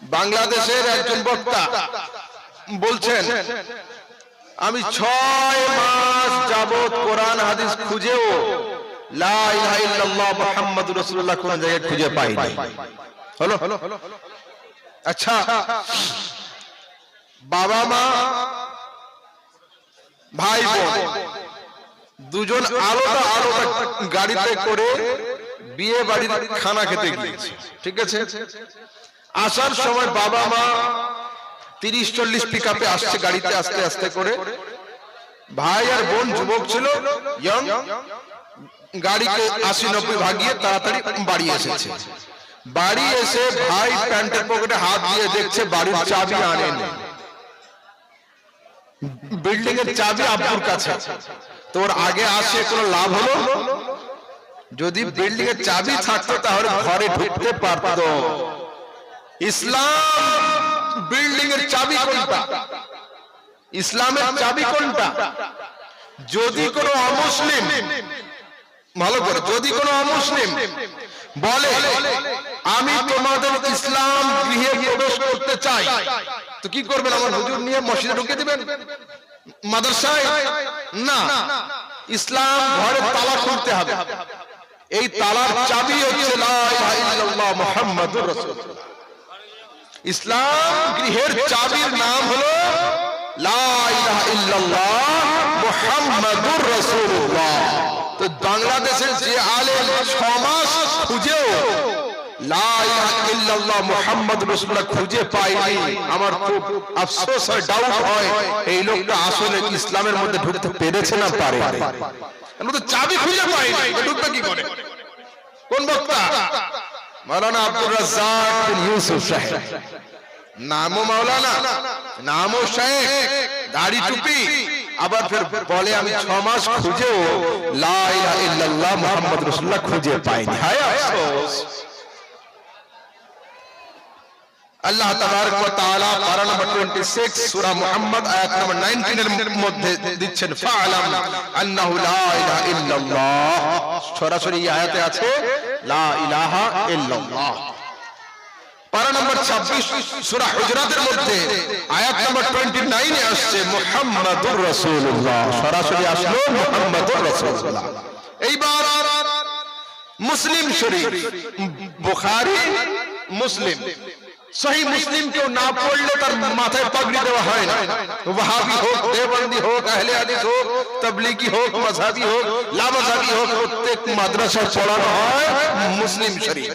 বাংলাদেশের একজন বক্তা বলছেন, আমি ছয় মাস যাবত কোরআন, হাদিস খুঁজেও জায়গায় খুঁজে হলো আচ্ছা বাবা মা, ভাই দুজন আলাদা আলাদা গাড়িতে করে বিয়ে বাড়ির খানা খেতে গিয়েছে। ঠিক আছে? আসার সময় বাবা মা তিরিশ, চল্লিশ পিক আপে আসছে গাড়িতে আস্তে আস্তে করে। ভাই আর বোন যুবক ছিল ইয়ং গাড়িকে আশি নব্বই ভাগিয়ে তাড়াতাড়ি বাড়ি এসেছে। বাড়ি এসে ভাই প্যান্টের পকেটে হাত দিয়ে দেখছে বাড়ির চাবি আনেনি। বিল্ডিং এর চাবি আব্বুর কাছে। তোর আগে আসে কোনো লাভ হলো? যদি বিল্ডিং এর চাবি থাকতো তাহলে ঘরে ঢুকতে পারতো। ইসলাম বিল্ডিং এর চাবি কোনটা? ইসলামের চাবি কোনটা? যদি কোনো অমুসলিম, ভালো করে, যদি কোনো অমুসলিম বলে, আমি তোমাদের ইসলাম গৃহে প্রবেশ করতে চাই, তো কি করবেন আমার হুজুর নিয়ে মসজিদে ঢুকে দিবেন? মাদ্রাসায়? না। ইসলাম ঘরে তালা খুলতে হবে। এই তালার চাবি হচ্ছে লা ইলাহা ইল্লাল্লাহ মুহাম্মাদুর রাসূলুল্লাহ। ইসলাম গৃহের চাবির নাম হলো তো বাংলাদেশের যে আলেম ছ মাস খুঁজেও খুঁজে পাইনি। আমার খুব আফসোস হয় ডাউট হয় এই লোকটা আসলে ইসলামের মধ্যে ঢুকতে পেরেছে না পারে। তো চাবি খুঁজে পাইনি ঢুকবে কি করে? কোন বক্তা? মাওলানা আব্দুর রাজ্জাক বিন ইউসুফ সাহেব। নামও মাওলানা নামও শেখ, দাড়ি টুপি। আবার ফের বলে, আমি ছ মাস খুঁজেও লা ইলাহা ইল্লাল্লাহ মুহাম্মদ রাসূলুল্লাহ খুঁজে পাইনি। হায় আফসোস। আল্লাহ তাবারক ওয়া তাআলা পারা নম্বর 26 সূরা মুহাম্মদ, আয়াত নম্বর 19 এর মধ্যে দিচ্ছেন ফাআলাম আন্নাহু লা ইলাহা ইল্লাল্লাহ। সরাসরি আয়াতে আছে, লা ইলাহা ইল্লাল্লাহ। পারা নম্বর 26 সূরা হুজরাতের মধ্যে আয়াত নম্বর 29 এ আসছে, মুহাম্মাদুর রাসূলুল্লাহ। সরাসরি আসলো, মুহাম্মাদুর রাসূলুল্লাহ। এইবার মুসলিম শরীফ, বুখারী, মুসলিম। সহি মুসলিম কেউ না পড়লে তার মাথায় পাগড়ি দেওয়া হয় না ওয়াহাবি হোক দেওবন্দি হোক আহলে হাদিস হোক তাবলিগি হোক মাযহাবি হোক লামাযহাবি হোক প্রত্যেক মাদ্রাসায় পড়ানো হয় মুসলিম শরীফ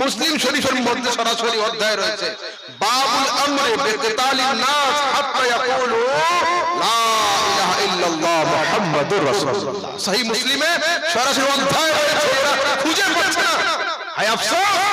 মুসলিম শরীফের মধ্যে সরাসরি অধ্যায় রয়েছে বাবুল আমরে বিকিতালিন নাস হাত্তা ইয়াকুলু লা ইলাহা ইল্লাল্লাহ মুহাম্মাদুর রাসূলুল্লাহ সহি মুসলিমে সরাসরি অধ্যায় রয়েছে এরা খুঁজে পাচ্ছে না হায় আফসোস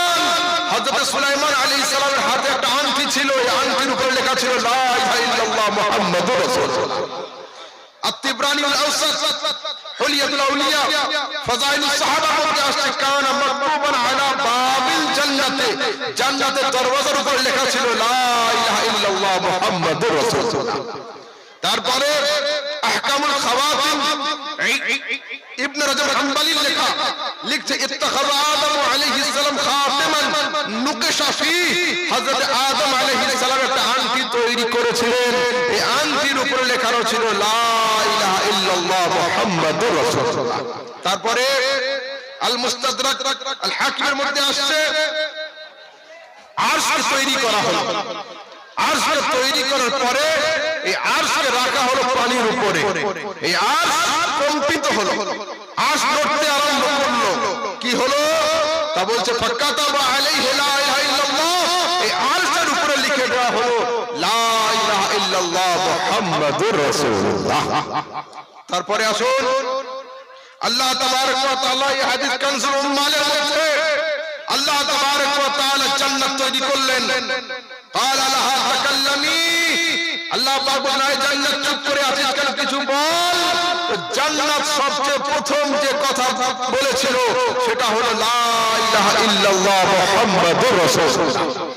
হযরত সুলাইমান আলাইহিস সালামের হাতে একটা আংটি ছিল আংটির লেখা ছিল, লা ইলাহা ইল্লাল্লাহ মুহাম্মাদুর রাসূলুল্লাহ। আত-তিবরানিউল আওসাত আউলিয়া সাহাবা মধ্যে আসছে মাকতুবান আলা বাবিল জান্নাতে। জান্নাতের দরওয়াজার লেখা ছিল, লা ইলাহা ইল্লাল্লাহ মুহাম্মাদুর রাসূলুল্লাহ। তারপরে আহকামুল খাওয়াতিম, ইবনে রাজব হাম্বলি লেখা লিখছে, ইত্তাখাযা আদম আলাইহিস সালাম নুকিশা হযরত আদম আলাইহিস সালাম একটা আংটি তৈরি করেছিলেন। এই আংটির উপরে লেখানো ছিল লা ইলাহা ইল্লাল্লাহ মুহাম্মাদুর রাসূলুল্লাহ। তারপরে আল মুস্তাদরাক আল হাকিমের মধ্যে আসছে আরশকে তৈরি করা হলো। তৈরি করার পরে এই আরশকে রাখা হলো পানির উপরে। এই আরশ কম্পিত হলো। আরশ তা বলছে ফাকাতাবা আলাইহি লা ইলাহা ইল্লাল্লাহ এই আরশের উপরে লিখে দেওয়া হলো লা ইলাহা ইল্লাল্লাহ মুহাম্মাদুর রাসূলুল্লাহ তারপরে আসুন আল্লাহ তাবারক ওয়া তাআলা এই হাদিস কানজুল উম্মালের মধ্যে আল্লাহ তাবারক ওয়া তাআলা জান্নাত তৈরি করলেন قال لها تكلمي আল্লাহ পাক বলেন জান্নাত চুপ করে আছিস কেন কিছু বল জান্নাত সবচেয়ে প্রথম যে কথা বলেছিল সেটা হলো লা ইলাহা ইল্লাল্লাহ মুহাম্মাদুর রাসূলুল্লাহ